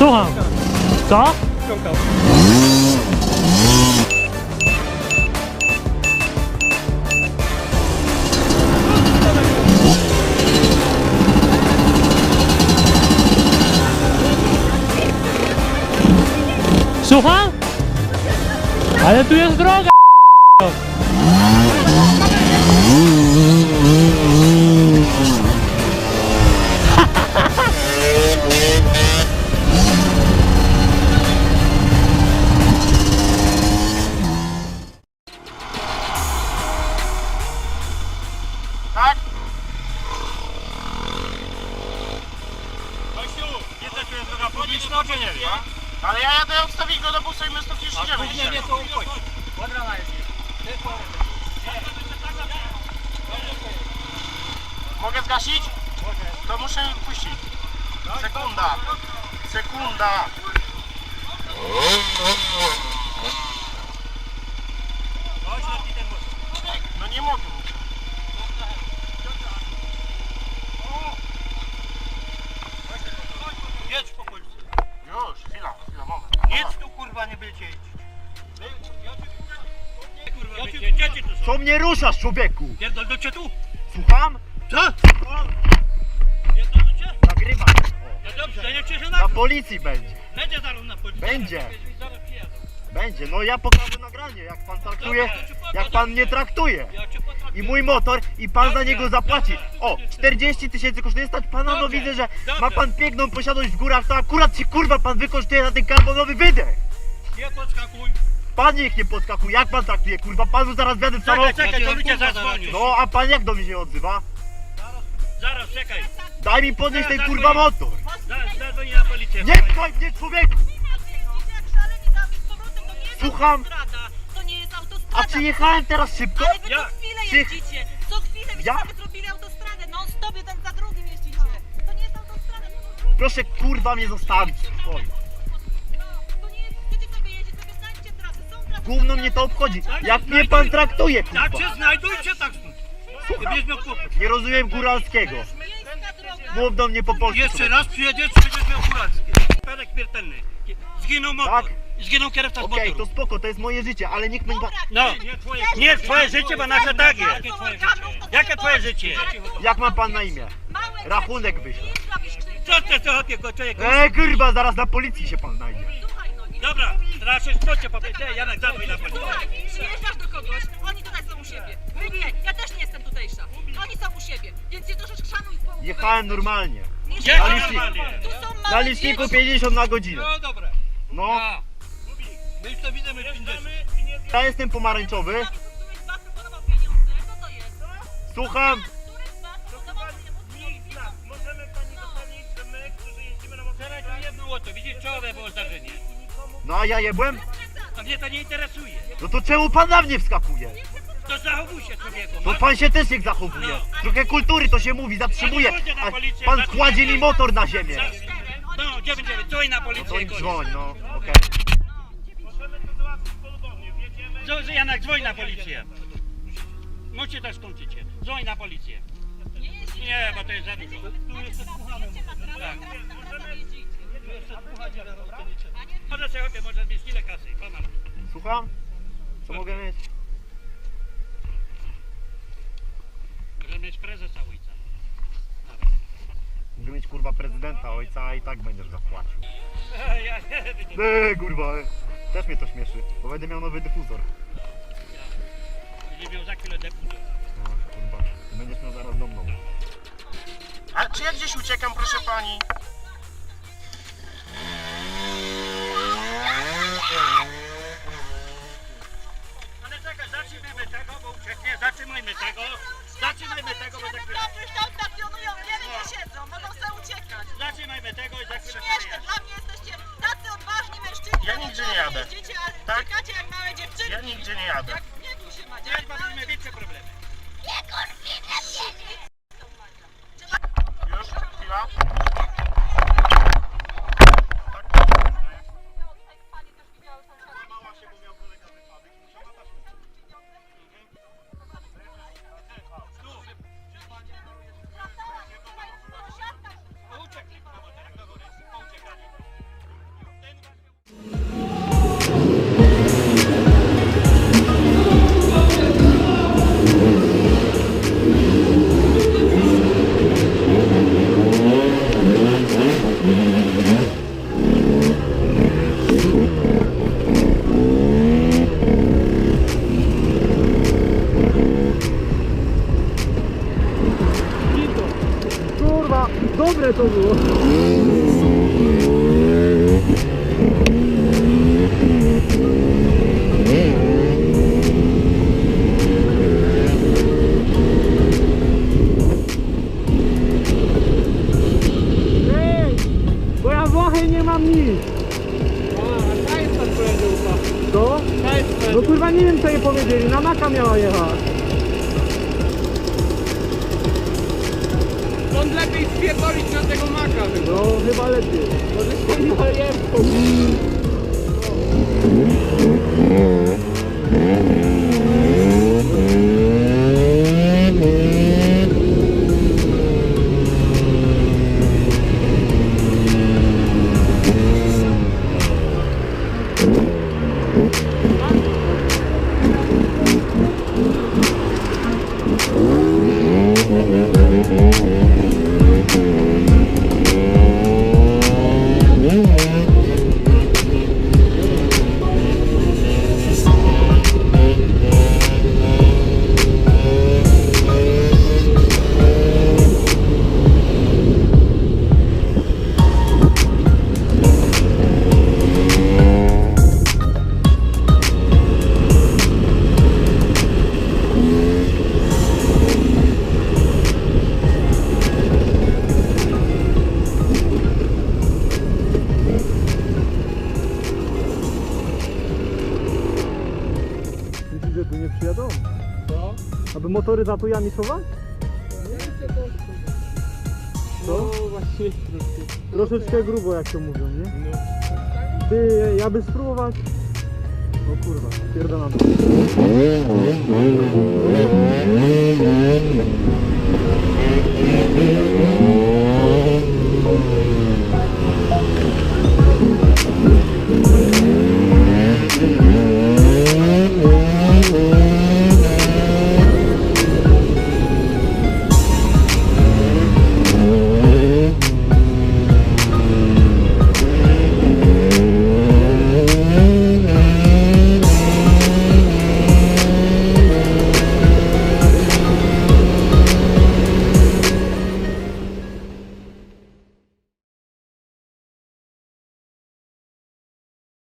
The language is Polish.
Słucham. Co? Słucham? Ale tu jest droga. Publiczna, czy nie? Ale ja jadę odstawić go do busa i my stąd już idziemy. Nie, nie, to uchodź. Ładrana jest. Mogę zgasić? To muszę puścić. Sekunda. Sekunda. Most. No nie mogę. Już, chwila, chwila, moment. Jedź tu kurwa, nie będziecie jeździć. Kurwa, ci tu są? Co mnie ruszasz, człowieku? Pierdolcie tu? Słucham? Co? Pierdolcie? Nagrywam. No dobrze, niech się Na na... policji będzie. Będzie zaraz na policję. Będzie. Zaraz. Będzie. No ja pokażę nagranie, jak pan traktuje, jak pan mnie traktuje. Ja cię potrafię. I mój motor, i pan za niego zapłaci. O, 40 tysięcy kosztuje stać pana, no widzę, że ma pan piękną posiadłość w górach, to akurat się kurwa pan wykosztuje na ten karbonowy wydech. Nie podskakuj. Pan niech nie podskakuje, jak pan traktuje, kurwa, panu zaraz wjadę w Czekaj, samochód. czekaj, to ludzie. No, a pan jak do mnie się odzywa? Zaraz, czekaj. Daj mi podnieść ten kurwa motor. Zaraz, zadzwoni na policję. Nie pchaj mnie, człowieku! Słucham? To nie jest autostrada. A przyjechałem teraz szybko? Ale wy Ja- co chwilę Przyjech- jeździcie. Co chwilę wy Ja- sobie zrobili autostradę. Non stop jeden za drugim jeździcie. To nie jest autostrada. Proszę kurwa mnie zostawić. Oj. To nie jest, chcecie sobie jeździć, sobie znajdźcie trasy. Są trasy. Gówno mnie to obchodzi. Jak mnie pan traktuje, Jak kurwa? się znajdujcie tak stąd. Kłopot. Nie rozumiem góralskiego. Miejska droga. Mów do mnie po polsku. Jeszcze raz przyjedziesz, będziesz miał kurackie. Wypadek śmiertelny. Zginął motor. Tak? Zginął kierowca z Okej, motoru. to spoko, to jest moje życie, ale nikt mnie... Dobra, No, nie twoje, nie twoje życie, bo nasze tak jest. Jakie twoje życie? Jakie twoje życie? Jak ma pan na imię? Małe Rachunek dzieci. wyślę. Nie zrobisz krzywdy. Co ty co chłopie, człowieku? Eee, kurwa, zaraz na policji się pan znajdzie. Słuchaj no, nie Dobra, teraz się spocie po Ty, Janek, zadzwoń na policję. Słuchaj, przyjeżdżasz do kogoś, oni tutaj są u siebie. My nie, ja też nie jestem tutejsza. Oni są u siebie, więc się troszeczkę szanuj. bo- Jechałem normalnie. Nie Gdzie normalnie? Tu są Na małe liczniku dzieci. 50 na godzinę. No dobra. No. My już to widzimy 50. ja jestem pomarańczowy. To? Słucham. Nie było to, widzisz, wczoraj było zdarzenie. No a ja jebłem? A mnie to nie interesuje. No to czemu pan na mnie wskakuje? To zachowuj się człowieku. No pan się też niech zachowuje. Trochę kultury to się mówi, zatrzymuje. A pan kładzie mi motor na ziemię. No, 99, dzwoń na To policję i i koniec. dzwoń, no, okej. Dzwoń, Janek, dzwoń na policję. Musicie też skończycie. Dzwoń na policję. Nie, bo to jest za dużo. Tak. Może sobie chłopie, może mieć ile kasy. Pana. Słucham? Co mogę mieć? Może mieć prezesa ojca. Mogę mieć kurwa prezydenta ojca, i tak będziesz zapłacił. Ja nie wiem. Eee, kurwa, e. też mnie to śmieszy, bo będę miał nowy dyfuzor. Będzie miał za chwilę deputę. No, kurwa, będziesz miał zaraz do mną. A czy ja gdzieś uciekam, proszę pani? Dobre to było. Ej, bo ja Włochy nie mam nic. Co? No kurwa nie wiem co jej powiedzieli, na Maka miała jechać. On lepiej spierdolić na tego maka chyba. No chyba lepiej. Może się nie Aby motoryzatujami schować? No właśnie. Troszeczkę grubo jak to mówią, nie? Ty, ja by spróbować. O kurwa, pierdolam. Thank.